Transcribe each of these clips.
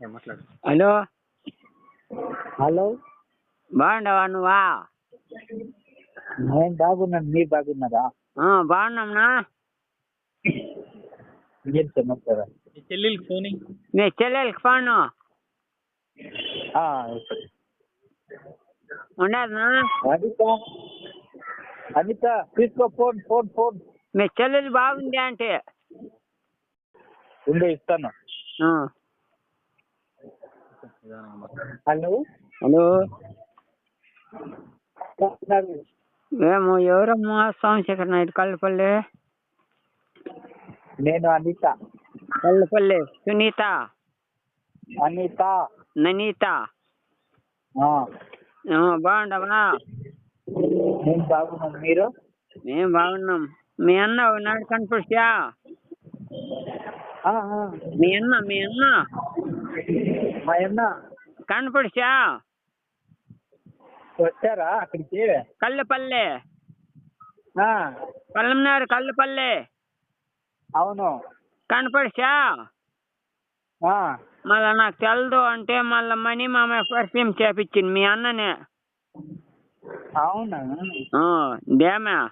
Hello? Hello? బాగుండవా నువ్వా? నేను బాగున్నాను మీరు బాగున్నారా? ఆ, బాగున్నాంనా? మీరు చెప్తారా మీ చెల్లెలకి ఫోన్ మీ చెల్లెలకి ఫోను ఉండదునా అనిత అనిత తీసుకో ఫోన్ ఫోన్ ఫోన్ మీ చెల్లెలు బాగుంది అంటే. ఉండే ఇస్తాను. హలో? హలో? ఏమో ఎవరమ్మా? సోమశేఖర్ నాయుడు కళ్ళపల్లి? నేను అనిత. కళ్ళపల్లి సునీత? అనిత. ననీత? ఆ, ఆ, బాగుండవా నేను బాగున్నాను. మీరు? మేము బాగున్నాం. మీ అన్న ఉన్నాడు కనిపిస్తా. మీ అన్న మీ అన్న? కనపడిసా వచ్చారా అక్కడికి? కళ్ళపల్లి. ఆ, పల్లంనారు కళ్ళపల్లి. అవును. కనపడిసా ఆ, మళ్ళా నాకు తెలదు అంటే మళ్ళా మనీ మామ పరిచయం చేపించింది మీ అన్ననే. అవునా? దేమా?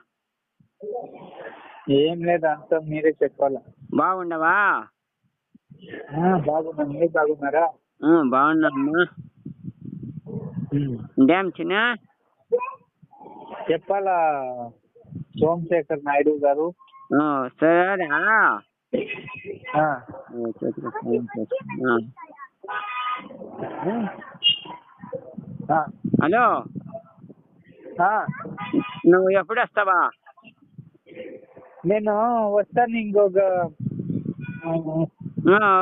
ఏం లేదు అంతా మీరే చెప్పాలా. బాగుండవా? బాగున్నాను మీరు బాగున్నారా? బాగున్నామ్మా చిన్న? చెప్పాలా సోమశేఖర్ నాయుడు గారు. ఆ, హలో. నువ్వు ఎప్పుడు వస్తావా? నేను వస్తాను ఇంకొక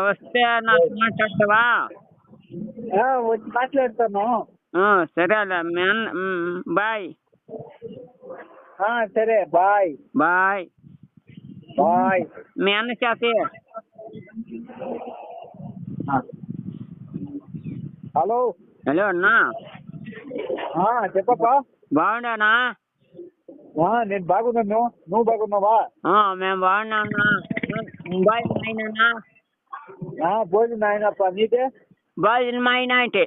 వస్తే నాకు మాట్లాడతావా? వచ్చి మాట్లాడతాను. సరేలే మీ అన్న మ్, బాయ్. ఆ, సరే బాయ్. బాయ్. బాయ్. మీ అన్న చేతి. హలో. హలో అన్నా. చెప్పప్పా. బాగుండానా ఆ, నేను బాగున్నాను. నువ్వు బాగున్నావా? ఆ, మేము బాగున్నామన్నా బాయ్ నాయనన్నా ఆ, భోజనం అయినప్ప నీదే భోజనం అంటే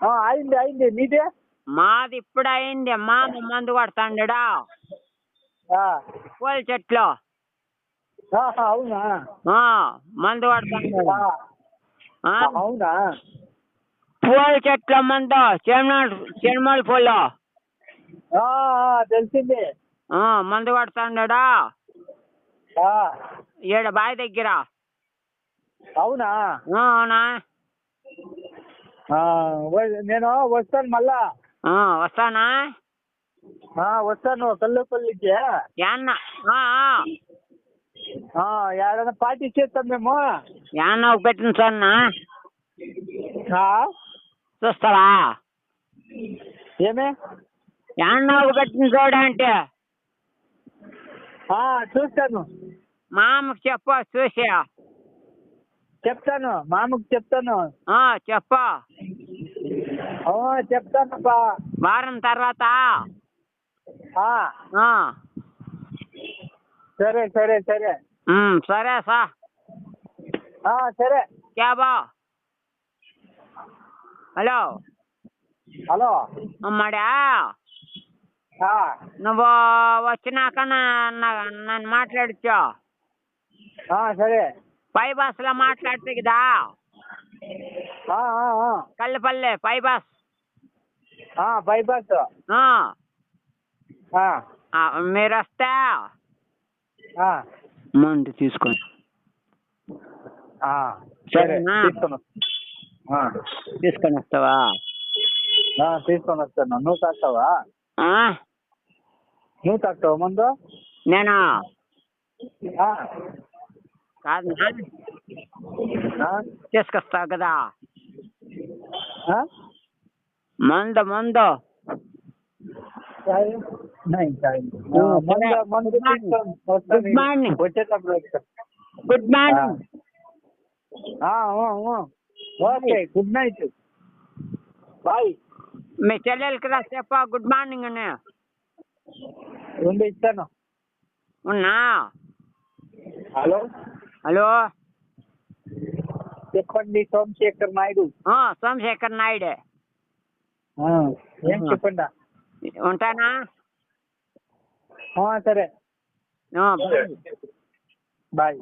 ఆ, అయింది అయింది నీదే మాది ఇప్పుడు అయింది మామ మందు కొడతాండడా ఆ, పూల చెట్లు అవునా ఆ, మందు ఆ, అవునా పూల చెట్ల మందు చెమల్ చెమల్ పూలు తెలిసింది మందు కొడతాండడా ఆ, ఈడ బావి దగ్గర అవునా? అవునా? నేను వస్తాను మళ్ళా. వస్తానా? ఆ, వస్తాను కల్లపల్లికి. యాన్న ఆ, ఆ. ఆ, ఏడైనా పార్టీ చేస్తాం మేము. యాన్న పెట్టిన సన్నా ఆ, చూస్తావా? ఏమే? యాన్న పెట్టిన చూడంటే ఆ, చూస్తాను. మామకు చెప్పు చూసి చెప్తాను మామకు చెప్తాను. ఆ, చెప్పు. చెప్తానప్పా. వారం తర్వాత? ఆ, ఆ, సరే సరే సరే. ఉమ్, సరే సా. ఆ, సరే. క్యాబా హలో. హలో. అమ్మాడా? ఆ, నువ్వు వచ్చినాక నా- నా- నన్ను మాట్లాడచ్చు ఆ, సరే. పై బస్సులో మాట్లాడితే కదా ఆ, ఆ, ఆ. కల్లపల్లి పై ఆ, ఆ, ఆ, మీరు వస్తే. ఆ, మందు తీసుకొని ఆ, సరే సరేనా? తీసుకొని వస్తావా? తీసుకొని వస్తాను. నువ్వు తాగుతావా? ఆ? నువ్వు తాగుతావా ముందు? నేను? ఆ, కాదు. తీసుకొస్తావు కదా? మందు మందు. Good morning. Good morning. వచ్చేటప్పుడు వస్తాను. గుడ్ మార్నింగ్ ఆ, ఆ, ఆ. Okay good night bye. మీ చెల్లెలకి రా చెప్ప. గుడ్ మార్నింగ్ అని. రెండు ఇస్తాను. ఉన్నా? హలో? హలో? చెప్పండి సోమశేఖర్ నాయుడు. సోమశేఖర్ నాయుడే. ఏం. చెప్పండి? ఉంటానా? సరే. బాయ్.